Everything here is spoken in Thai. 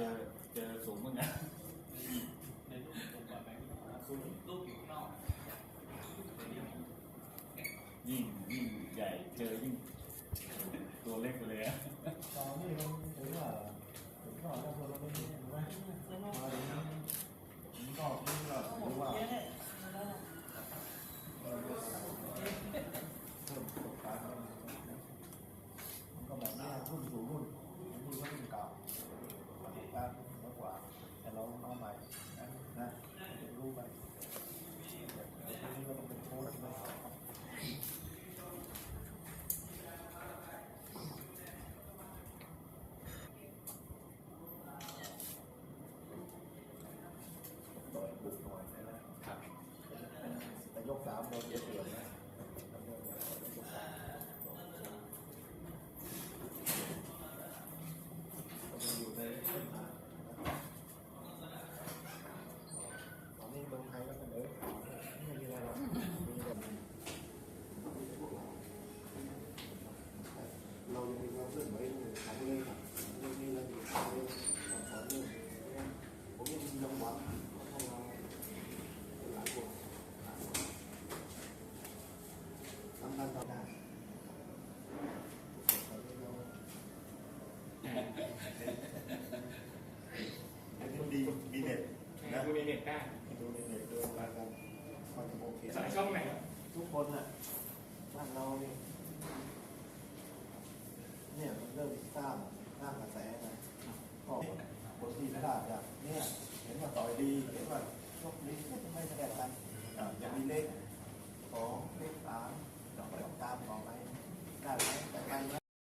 จอเจอสูงมั้งนะยิ่งยิ่งใหญ่เจอยิ่งตัวเล็กไปเลยอะ ตอนนี้มันถือว่าถึงก่อนแล้วคนเราไม่มีใช่ไหมมาถึงถึงก็นี่ก็ถือว่าเออเพิ่มประสบการณ์มันก็แบบนี้รุ่นสู่รุ่นรุ่นก็รุ่นเก่าประสบการณ์มากกว่า แต่เรามาใหม่นะนะเรียนรู้ไปเดี๋ยวนี้ก็ต้องเป็นโค้ชนะ ต่อยบุกหน่อยนะครับ แต่ ยกสามเราเสียเปรียบนะแล้วก็ยกสามเราอยู่ในเส้นทางนะครับตอนนี้เมืองไทยก็เสนอข่าวไม่มีอะไรหรอกมีแต่ เรายังมีความเรื่อนไหวของเรื่องยังมีระเบียบเรื่องสอนเรื่องผมยังมีรางวัลของเราหลายคนทำการต่อได้ดีมีเน็ตนะคุณมีเน็ตได้ดูในเน็ตดูรายการมันโอเคสายช่องไหนทุกคนน่ะบ้านเราเนี่ย เนี่ยมันเริ่มสร้างสร้างกระแสนะก็คนที่พลาดจากเนี่ยเห็นว่าต่อยดีเห็นว่าชกดีก็จะไม่แสดง